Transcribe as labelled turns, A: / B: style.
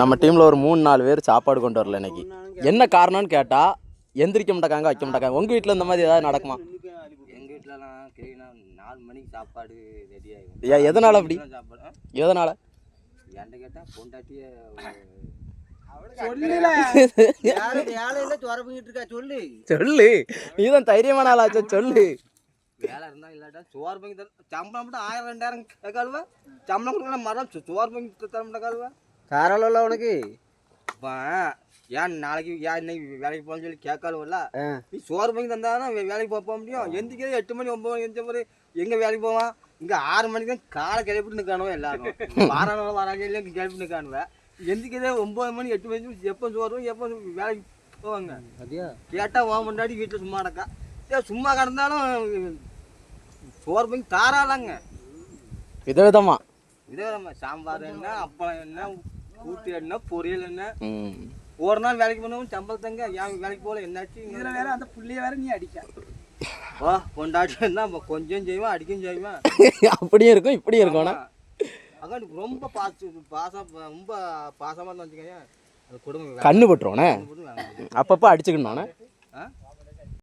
A: நம்ம டீமில் ஒரு மூணு நாலு பேர் சாப்பாடு கொண்டு வரல இன்னைக்கு. என்ன காரணம்னு கேட்டால் எந்திரிக்க மாட்டாங்க வைக்க மாட்டாங்க உங்கள் வீட்டில் இந்த மாதிரி ஏதாவது நடக்குமா?
B: எங்கள் வீட்டிலலாம் கேட்குனா நாலு மணிக்கு சாப்பாடு ரெடி ஆகிடும்
A: ஏன் எதனால அப்படி? எதனால்?
B: என்கிட்ட கேட்டால் பொண்டாட்டியே சொல்லு.
A: சொல்லு. நீதான் தைரியமான ஆளாச்சோ சொல்லு.
B: வேலை இருந்தா இல்லாட்டா சோறு பங்கி தர சம்பளம் மட்டும் ஆயிரம் ரெண்டாயிரம் கேட்காளுவா. சம்பளம் கொடுக்கல மரம் சோறு பங்கி தர மாட்டாளுவா காரல உனக்கு? ஏன் நாளைக்கு ஏன் இன்னைக்கு வேலைக்கு போகணும்னு சொல்லி கேட்காளுவல்ல? நீ சோறு பங்கி தந்தாதான் வேலைக்கு போக போக முடியும். எந்திரிக்கிறது எட்டு மணி ஒன்பது மணி எந்த மாதிரி எங்கே வேலைக்கு போவான்? இங்கே ஆறு மணிக்கு தான் காலை கிளப்பிட்டு நிற்கானுவ எல்லாரும். வாரானவங்க வராங்க இல்லை கிளப்பி நிற்கானுவ எந்திரிக்கிறதே ஒம்பது மணி எட்டு மணி எப்போ சோறு எப்போ வேலைக்கு போவாங்க? கேட்டால் போக முன்னாடி வீட்டில் சும்மா கிடக்கா. ஏன் சும்மா கிடந்தாலும் சோறு பங்கி தாராளங்க.
A: விதவிதமா.
B: இதே நம்ம சாம்பார் என்ன அப்பளம் என்ன கூட்டு என்ன பொரியல் என்ன
A: ம்.
B: ஒரு நாள் வேலைக்கு போனவங்க சம்பளத்தங்க ஏன் வேலைக்கு போகல என்னாச்சு?
C: இதுல வேற அந்த புள்ளைய வேற நீ அடிக்க.
B: ஓ கொண்டாட்டி இருந்தா கொஞ்சம் செய்வான் அடிக்கும் செய்வான்.
A: அப்படியும் இருக்கும் இப்படியும் இருக்கும்.
B: அதான் ரொம்ப பாச பாசம் ரொம்ப பாசமாக இருந்தா வச்சுக்கோங்க அது குடும்பம்
A: கண்ணு பட்டுருவோண்ணே. அப்பப்போ அடிச்சுக்கணுண்ணே
B: ஆ